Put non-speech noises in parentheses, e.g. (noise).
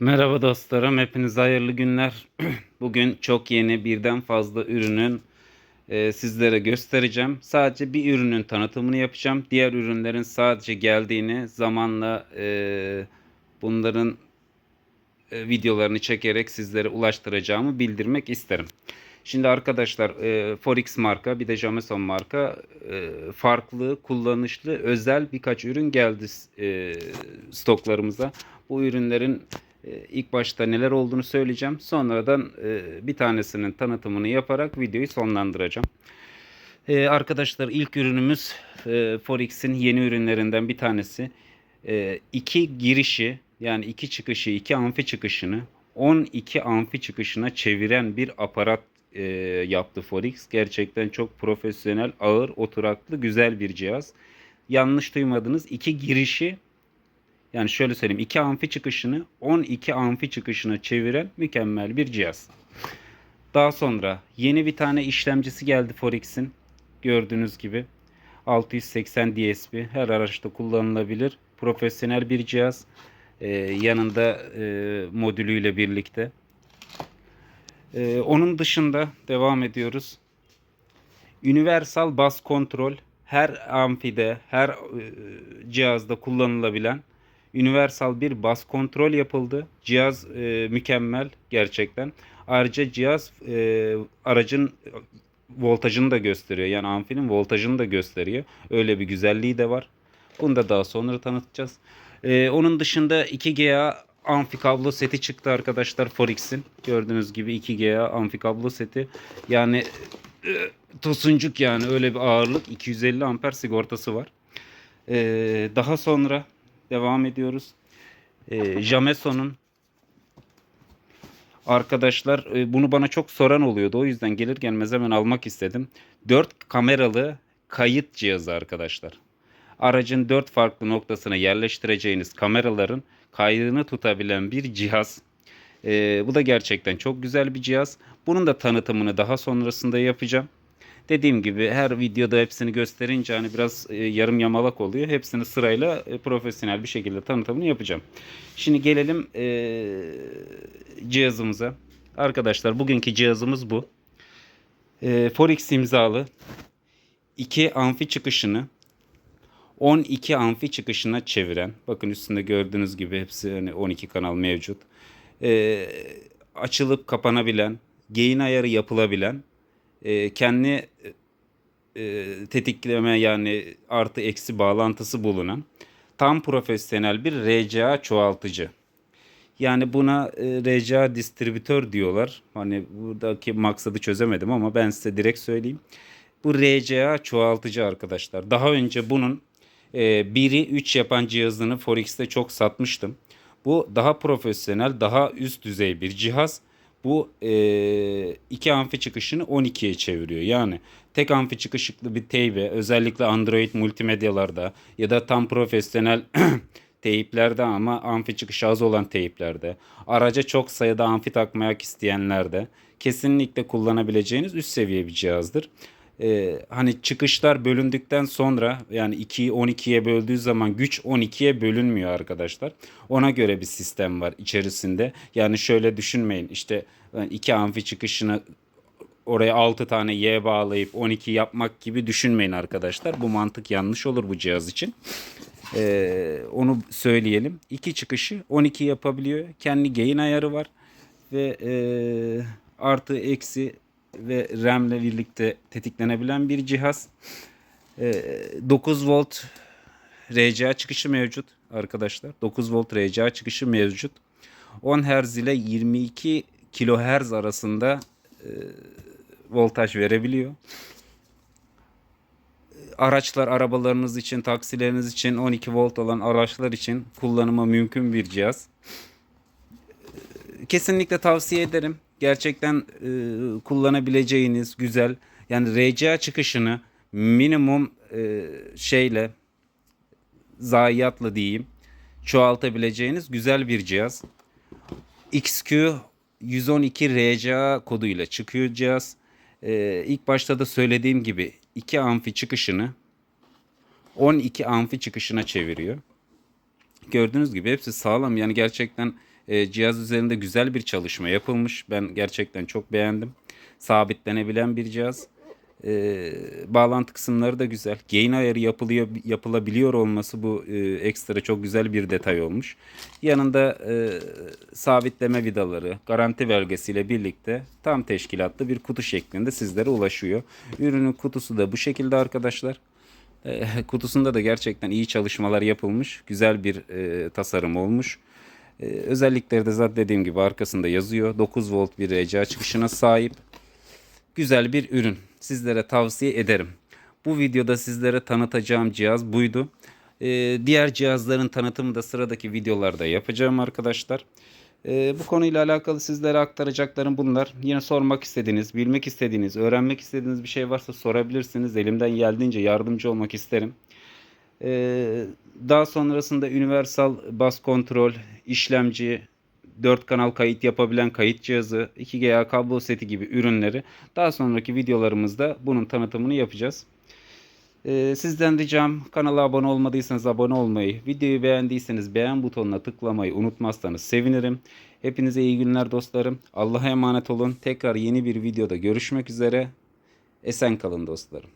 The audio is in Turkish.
Merhaba dostlarım, hepinize hayırlı günler. (clears throat) Bugün çok yeni birden fazla ürünün e, sizlere göstereceğim. Sadece bir ürünün tanıtımını yapacağım. Diğer ürünlerin sadece geldiğini zamanla e, bunların e, videolarını çekerek sizlere ulaştıracağımı bildirmek isterim. Şimdi arkadaşlar e, Forex marka bir de Jameson marka e, farklı, kullanışlı, özel birkaç ürün geldi e, stoklarımıza. Bu ürünlerin ilk başta neler olduğunu söyleyeceğim. Sonradan e, bir tanesinin tanıtımını yaparak videoyu sonlandıracağım. E, arkadaşlar ilk ürünümüz e, Forex'in yeni ürünlerinden bir tanesi. E, iki girişi yani iki çıkışı, iki amfi çıkışını 12 amfi çıkışına çeviren bir aparat e, yaptı Forex. Gerçekten çok profesyonel, ağır, oturaklı, güzel bir cihaz. Yanlış duymadınız. iki girişi yani şöyle söyleyeyim. 2 amfi çıkışını 12 amfi çıkışına çeviren mükemmel bir cihaz. Daha sonra yeni bir tane işlemcisi geldi Forex'in. Gördüğünüz gibi 680 DSP her araçta kullanılabilir. Profesyonel bir cihaz. Ee, yanında e, modülüyle birlikte. Ee, onun dışında devam ediyoruz. Universal Bas Kontrol her amfide, her e, cihazda kullanılabilen universal bir bas kontrol yapıldı. Cihaz e, mükemmel gerçekten. Ayrıca cihaz e, aracın voltajını da gösteriyor. Yani amfinin voltajını da gösteriyor. Öyle bir güzelliği de var. Bunu da daha sonra tanıtacağız. E, onun dışında 2GA amfi kablo seti çıktı arkadaşlar Forex'in. Gördüğünüz gibi 2GA amfi kablo seti. Yani e, tosuncuk yani öyle bir ağırlık 250 amper sigortası var. E, daha sonra devam ediyoruz. E, Jameson'un arkadaşlar e, bunu bana çok soran oluyordu. O yüzden gelir gelmez hemen almak istedim. 4 kameralı kayıt cihazı arkadaşlar. Aracın 4 farklı noktasına yerleştireceğiniz kameraların kaydını tutabilen bir cihaz. E, bu da gerçekten çok güzel bir cihaz. Bunun da tanıtımını daha sonrasında yapacağım. Dediğim gibi her videoda hepsini gösterince hani biraz e, yarım yamalak oluyor. Hepsini sırayla e, profesyonel bir şekilde tanıtımını yapacağım. Şimdi gelelim e, cihazımıza. Arkadaşlar bugünkü cihazımız bu. Forex imzalı 2 amfi çıkışını 12 amfi çıkışına çeviren bakın üstünde gördüğünüz gibi hepsi hani 12 kanal mevcut. E, açılıp kapanabilen, gain ayarı yapılabilen e, kendi e, tetikleme yani artı eksi bağlantısı bulunan tam profesyonel bir RCA çoğaltıcı. Yani buna e, RCA distribütör diyorlar. Hani buradaki maksadı çözemedim ama ben size direkt söyleyeyim. Bu RCA çoğaltıcı arkadaşlar. Daha önce bunun e, 1'i 3 yapan cihazını Forex'te çok satmıştım. Bu daha profesyonel, daha üst düzey bir cihaz bu e, iki amfi çıkışını 12'ye çeviriyor. Yani tek amfi çıkışıklı bir teybe özellikle Android multimedyalarda ya da tam profesyonel (clears throat) teyiplerde ama amfi çıkışı az olan teyiplerde araca çok sayıda amfi takmak isteyenlerde kesinlikle kullanabileceğiniz üst seviye bir cihazdır e, hani çıkışlar bölündükten sonra yani 2'yi 12'ye böldüğü zaman güç 12'ye bölünmüyor arkadaşlar. Ona göre bir sistem var içerisinde. Yani şöyle düşünmeyin işte iki amfi çıkışını oraya 6 tane Y bağlayıp 12 yapmak gibi düşünmeyin arkadaşlar. Bu mantık yanlış olur bu cihaz için. Ee, onu söyleyelim. İki çıkışı 12 yapabiliyor. Kendi gain ayarı var. Ve e, artı eksi ve RAM ile birlikte tetiklenebilen bir cihaz. 9 ee, volt RCA çıkışı mevcut arkadaşlar. 9 volt RCA çıkışı mevcut. 10 Hz ile 22 kHz arasında e, voltaj verebiliyor. Araçlar, arabalarınız için, taksileriniz için 12 volt olan araçlar için kullanıma mümkün bir cihaz. Kesinlikle tavsiye ederim gerçekten e, kullanabileceğiniz güzel yani RCA çıkışını minimum e, şeyle zayiatla diyeyim çoğaltabileceğiniz güzel bir cihaz. XQ 112 RCA koduyla çıkıyor cihaz. Ee, ilk başta da söylediğim gibi 2 amfi çıkışını 12 amfi çıkışına çeviriyor. Gördüğünüz gibi hepsi sağlam. Yani gerçekten e, cihaz üzerinde güzel bir çalışma yapılmış. Ben gerçekten çok beğendim. Sabitlenebilen bir cihaz. E, bağlantı kısımları da güzel. Gain ayarı yapılıyor, yapılabiliyor olması bu e, ekstra çok güzel bir detay olmuş. Yanında e, sabitleme vidaları, garanti belgesiyle birlikte tam teşkilatlı bir kutu şeklinde sizlere ulaşıyor. Ürünün kutusu da bu şekilde arkadaşlar. E, (laughs) kutusunda da gerçekten iyi çalışmalar yapılmış. Güzel bir e, tasarım olmuş. E, özellikleri de zaten dediğim gibi arkasında yazıyor. 9 volt bir RCA çıkışına sahip. Güzel bir ürün. Sizlere tavsiye ederim. Bu videoda sizlere tanıtacağım cihaz buydu. E, diğer cihazların tanıtımı da sıradaki videolarda yapacağım arkadaşlar. E, bu konuyla alakalı sizlere aktaracaklarım bunlar. Yine sormak istediğiniz, bilmek istediğiniz, öğrenmek istediğiniz bir şey varsa sorabilirsiniz. Elimden geldiğince yardımcı olmak isterim. Ee, daha sonrasında universal bas kontrol, işlemci, 4 kanal kayıt yapabilen kayıt cihazı, 2GA kablo seti gibi ürünleri daha sonraki videolarımızda bunun tanıtımını yapacağız. Ee, sizden ricam kanala abone olmadıysanız abone olmayı, videoyu beğendiyseniz beğen butonuna tıklamayı unutmazsanız sevinirim. Hepinize iyi günler dostlarım. Allah'a emanet olun. Tekrar yeni bir videoda görüşmek üzere. Esen kalın dostlarım.